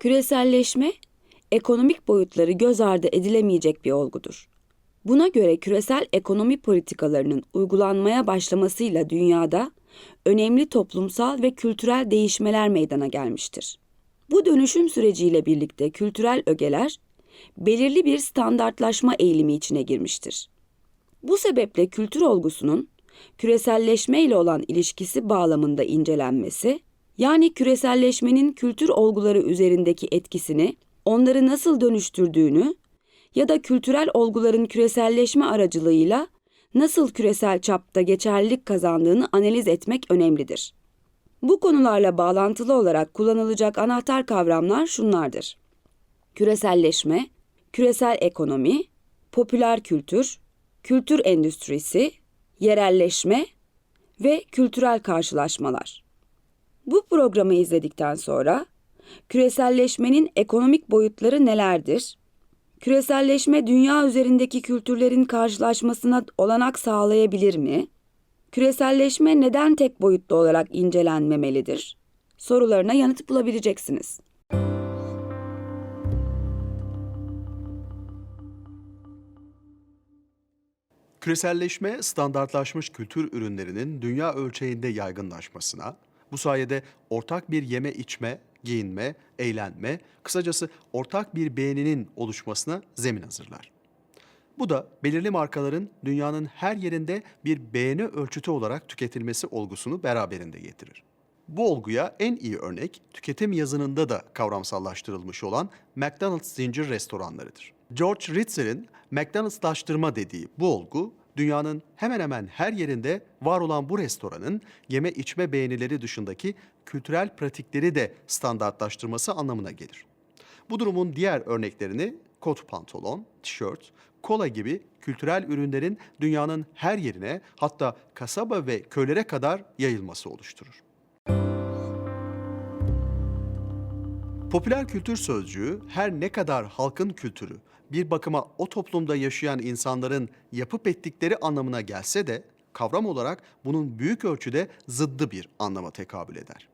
Küreselleşme, ekonomik boyutları göz ardı edilemeyecek bir olgudur. Buna göre küresel ekonomi politikalarının uygulanmaya başlamasıyla dünyada önemli toplumsal ve kültürel değişmeler meydana gelmiştir. Bu dönüşüm süreciyle birlikte kültürel ögeler belirli bir standartlaşma eğilimi içine girmiştir. Bu sebeple kültür olgusunun küreselleşme ile olan ilişkisi bağlamında incelenmesi, yani küreselleşmenin kültür olguları üzerindeki etkisini, onları nasıl dönüştürdüğünü ya da kültürel olguların küreselleşme aracılığıyla nasıl küresel çapta geçerlilik kazandığını analiz etmek önemlidir. Bu konularla bağlantılı olarak kullanılacak anahtar kavramlar şunlardır. Küreselleşme, küresel ekonomi, popüler kültür, kültür endüstrisi, yerelleşme ve kültürel karşılaşmalar. Bu programı izledikten sonra küreselleşmenin ekonomik boyutları nelerdir? Küreselleşme dünya üzerindeki kültürlerin karşılaşmasına olanak sağlayabilir mi? Küreselleşme neden tek boyutlu olarak incelenmemelidir? Sorularına yanıt bulabileceksiniz. Küreselleşme, standartlaşmış kültür ürünlerinin dünya ölçeğinde yaygınlaşmasına, bu sayede ortak bir yeme içme, giyinme, eğlenme, kısacası ortak bir beğeninin oluşmasına zemin hazırlar. Bu da belirli markaların dünyanın her yerinde bir beğeni ölçütü olarak tüketilmesi olgusunu beraberinde getirir. Bu olguya en iyi örnek tüketim yazınında da kavramsallaştırılmış olan McDonald's zincir restoranlarıdır. George Ritzer'in McDonald'slaştırma dediği bu olgu dünyanın hemen hemen her yerinde var olan bu restoranın yeme içme beğenileri dışındaki kültürel pratikleri de standartlaştırması anlamına gelir. Bu durumun diğer örneklerini kot pantolon, tişört, kola gibi kültürel ürünlerin dünyanın her yerine hatta kasaba ve köylere kadar yayılması oluşturur. Popüler kültür sözcüğü her ne kadar halkın kültürü bir bakıma o toplumda yaşayan insanların yapıp ettikleri anlamına gelse de kavram olarak bunun büyük ölçüde zıddı bir anlama tekabül eder.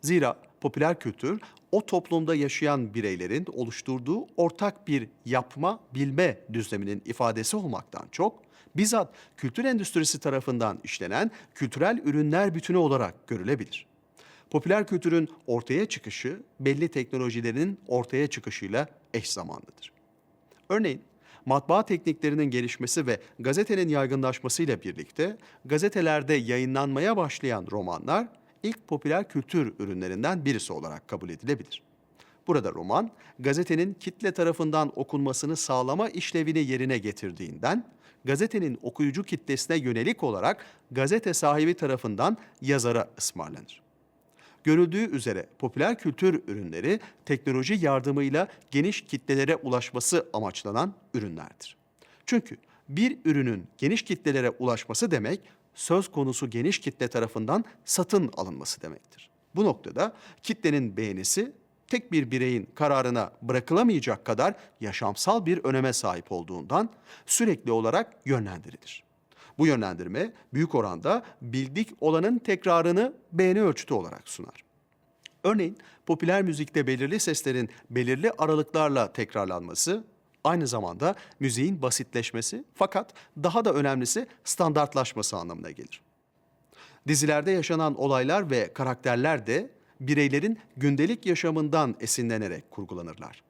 Zira popüler kültür o toplumda yaşayan bireylerin oluşturduğu ortak bir yapma, bilme düzleminin ifadesi olmaktan çok bizzat kültür endüstrisi tarafından işlenen kültürel ürünler bütünü olarak görülebilir. Popüler kültürün ortaya çıkışı belli teknolojilerin ortaya çıkışıyla eş zamanlıdır. Örneğin matbaa tekniklerinin gelişmesi ve gazetenin yaygınlaşmasıyla birlikte gazetelerde yayınlanmaya başlayan romanlar ilk popüler kültür ürünlerinden birisi olarak kabul edilebilir. Burada roman, gazetenin kitle tarafından okunmasını sağlama işlevini yerine getirdiğinden, gazetenin okuyucu kitlesine yönelik olarak gazete sahibi tarafından yazara ısmarlanır. Görüldüğü üzere popüler kültür ürünleri teknoloji yardımıyla geniş kitlelere ulaşması amaçlanan ürünlerdir. Çünkü bir ürünün geniş kitlelere ulaşması demek söz konusu geniş kitle tarafından satın alınması demektir. Bu noktada kitlenin beğenisi tek bir bireyin kararına bırakılamayacak kadar yaşamsal bir öneme sahip olduğundan sürekli olarak yönlendirilir. Bu yönlendirme büyük oranda bildik olanın tekrarını beğeni ölçütü olarak sunar. Örneğin popüler müzikte belirli seslerin belirli aralıklarla tekrarlanması aynı zamanda müziğin basitleşmesi fakat daha da önemlisi standartlaşması anlamına gelir. Dizilerde yaşanan olaylar ve karakterler de bireylerin gündelik yaşamından esinlenerek kurgulanırlar.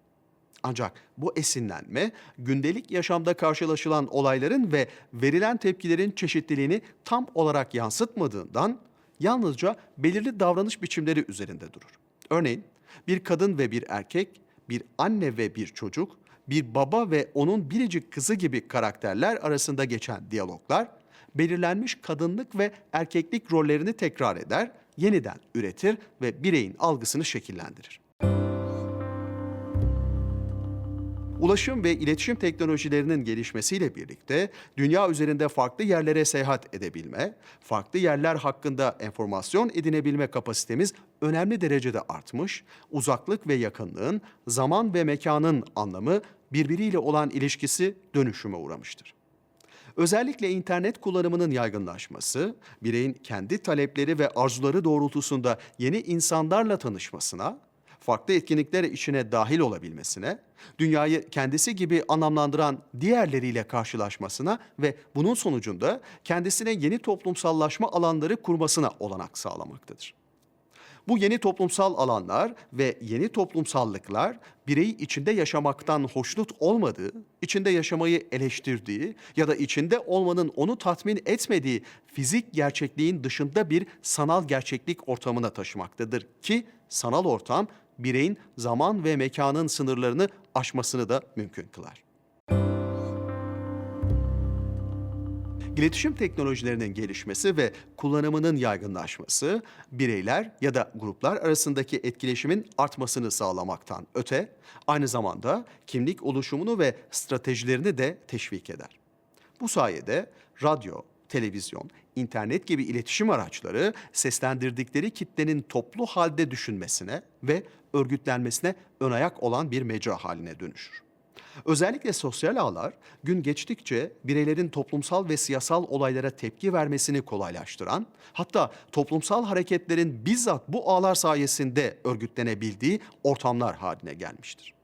Ancak bu esinlenme gündelik yaşamda karşılaşılan olayların ve verilen tepkilerin çeşitliliğini tam olarak yansıtmadığından yalnızca belirli davranış biçimleri üzerinde durur. Örneğin bir kadın ve bir erkek, bir anne ve bir çocuk, bir baba ve onun biricik kızı gibi karakterler arasında geçen diyaloglar belirlenmiş kadınlık ve erkeklik rollerini tekrar eder, yeniden üretir ve bireyin algısını şekillendirir. Ulaşım ve iletişim teknolojilerinin gelişmesiyle birlikte dünya üzerinde farklı yerlere seyahat edebilme, farklı yerler hakkında enformasyon edinebilme kapasitemiz önemli derecede artmış, uzaklık ve yakınlığın, zaman ve mekanın anlamı birbiriyle olan ilişkisi dönüşüme uğramıştır. Özellikle internet kullanımının yaygınlaşması, bireyin kendi talepleri ve arzuları doğrultusunda yeni insanlarla tanışmasına, farklı etkinlikler içine dahil olabilmesine, dünyayı kendisi gibi anlamlandıran diğerleriyle karşılaşmasına ve bunun sonucunda kendisine yeni toplumsallaşma alanları kurmasına olanak sağlamaktadır. Bu yeni toplumsal alanlar ve yeni toplumsallıklar bireyi içinde yaşamaktan hoşnut olmadığı, içinde yaşamayı eleştirdiği ya da içinde olmanın onu tatmin etmediği fizik gerçekliğin dışında bir sanal gerçeklik ortamına taşımaktadır ki sanal ortam bireyin zaman ve mekanın sınırlarını aşmasını da mümkün kılar. İletişim teknolojilerinin gelişmesi ve kullanımının yaygınlaşması, bireyler ya da gruplar arasındaki etkileşimin artmasını sağlamaktan öte, aynı zamanda kimlik oluşumunu ve stratejilerini de teşvik eder. Bu sayede radyo, televizyon, internet gibi iletişim araçları seslendirdikleri kitlenin toplu halde düşünmesine ve örgütlenmesine ön ayak olan bir mecra haline dönüşür. Özellikle sosyal ağlar gün geçtikçe bireylerin toplumsal ve siyasal olaylara tepki vermesini kolaylaştıran, hatta toplumsal hareketlerin bizzat bu ağlar sayesinde örgütlenebildiği ortamlar haline gelmiştir.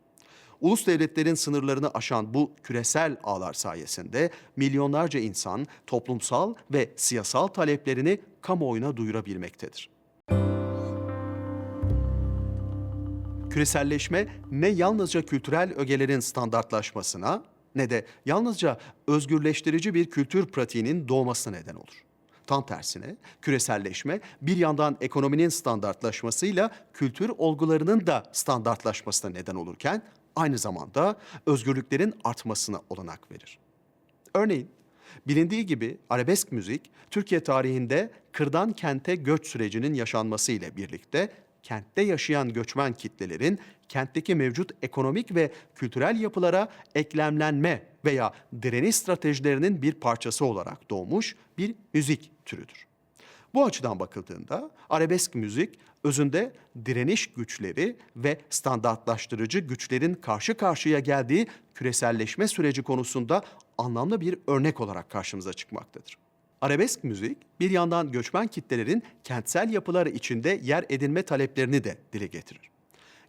Ulus devletlerin sınırlarını aşan bu küresel ağlar sayesinde milyonlarca insan toplumsal ve siyasal taleplerini kamuoyuna duyurabilmektedir. Küreselleşme ne yalnızca kültürel ögelerin standartlaşmasına ne de yalnızca özgürleştirici bir kültür pratiğinin doğmasına neden olur. Tam tersine küreselleşme bir yandan ekonominin standartlaşmasıyla kültür olgularının da standartlaşmasına neden olurken aynı zamanda özgürlüklerin artmasına olanak verir. Örneğin bilindiği gibi arabesk müzik Türkiye tarihinde kırdan kente göç sürecinin yaşanması ile birlikte kentte yaşayan göçmen kitlelerin kentteki mevcut ekonomik ve kültürel yapılara eklemlenme veya direniş stratejilerinin bir parçası olarak doğmuş bir müzik türüdür. Bu açıdan bakıldığında arabesk müzik özünde direniş güçleri ve standartlaştırıcı güçlerin karşı karşıya geldiği küreselleşme süreci konusunda anlamlı bir örnek olarak karşımıza çıkmaktadır. Arabesk müzik bir yandan göçmen kitlelerin kentsel yapılar içinde yer edinme taleplerini de dile getirir.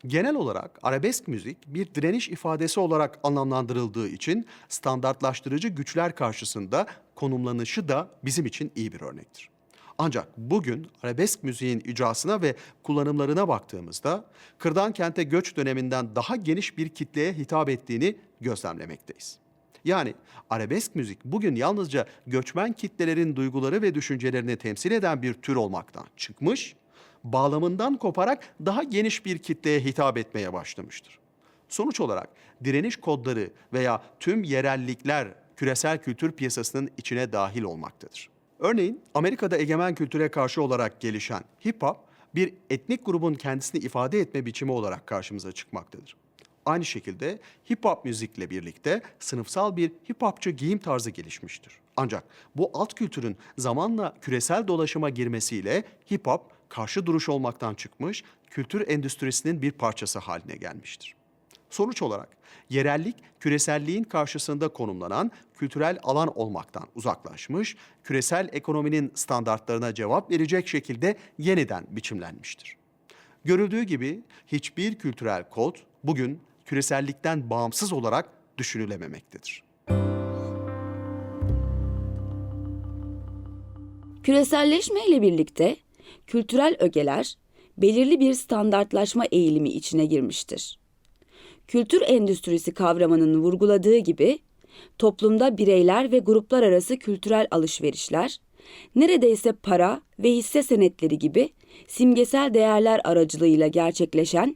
Genel olarak arabesk müzik bir direniş ifadesi olarak anlamlandırıldığı için standartlaştırıcı güçler karşısında konumlanışı da bizim için iyi bir örnektir. Ancak bugün arabesk müziğin icrasına ve kullanımlarına baktığımızda kırdan kente göç döneminden daha geniş bir kitleye hitap ettiğini gözlemlemekteyiz. Yani arabesk müzik bugün yalnızca göçmen kitlelerin duyguları ve düşüncelerini temsil eden bir tür olmaktan çıkmış, bağlamından koparak daha geniş bir kitleye hitap etmeye başlamıştır. Sonuç olarak direniş kodları veya tüm yerellikler küresel kültür piyasasının içine dahil olmaktadır. Örneğin Amerika'da egemen kültüre karşı olarak gelişen hip hop bir etnik grubun kendisini ifade etme biçimi olarak karşımıza çıkmaktadır. Aynı şekilde hip hop müzikle birlikte sınıfsal bir hip hopçı giyim tarzı gelişmiştir. Ancak bu alt kültürün zamanla küresel dolaşıma girmesiyle hip hop karşı duruş olmaktan çıkmış, kültür endüstrisinin bir parçası haline gelmiştir. Sonuç olarak yerellik küreselliğin karşısında konumlanan kültürel alan olmaktan uzaklaşmış, küresel ekonominin standartlarına cevap verecek şekilde yeniden biçimlenmiştir. Görüldüğü gibi hiçbir kültürel kod bugün küresellikten bağımsız olarak düşünülememektedir. Küreselleşme ile birlikte kültürel ögeler belirli bir standartlaşma eğilimi içine girmiştir. Kültür endüstrisi kavramının vurguladığı gibi toplumda bireyler ve gruplar arası kültürel alışverişler neredeyse para ve hisse senetleri gibi simgesel değerler aracılığıyla gerçekleşen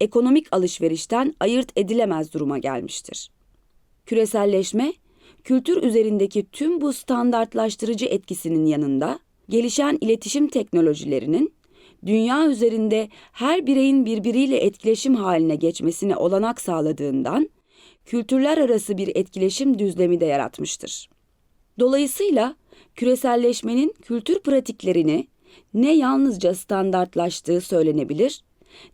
ekonomik alışverişten ayırt edilemez duruma gelmiştir. Küreselleşme, kültür üzerindeki tüm bu standartlaştırıcı etkisinin yanında gelişen iletişim teknolojilerinin dünya üzerinde her bireyin birbiriyle etkileşim haline geçmesine olanak sağladığından kültürler arası bir etkileşim düzlemi de yaratmıştır. Dolayısıyla küreselleşmenin kültür pratiklerini ne yalnızca standartlaştığı söylenebilir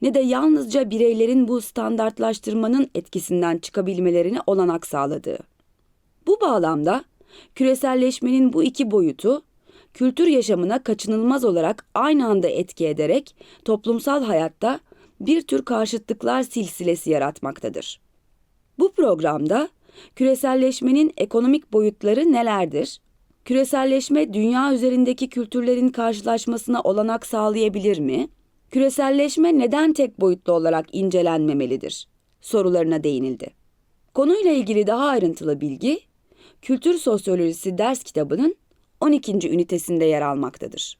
ne de yalnızca bireylerin bu standartlaştırmanın etkisinden çıkabilmelerine olanak sağladığı. Bu bağlamda küreselleşmenin bu iki boyutu kültür yaşamına kaçınılmaz olarak aynı anda etki ederek toplumsal hayatta bir tür karşıtlıklar silsilesi yaratmaktadır. Bu programda küreselleşmenin ekonomik boyutları nelerdir? Küreselleşme dünya üzerindeki kültürlerin karşılaşmasına olanak sağlayabilir mi? Küreselleşme neden tek boyutlu olarak incelenmemelidir? Sorularına değinildi. Konuyla ilgili daha ayrıntılı bilgi Kültür Sosyolojisi ders kitabının 12. ünitesinde yer almaktadır.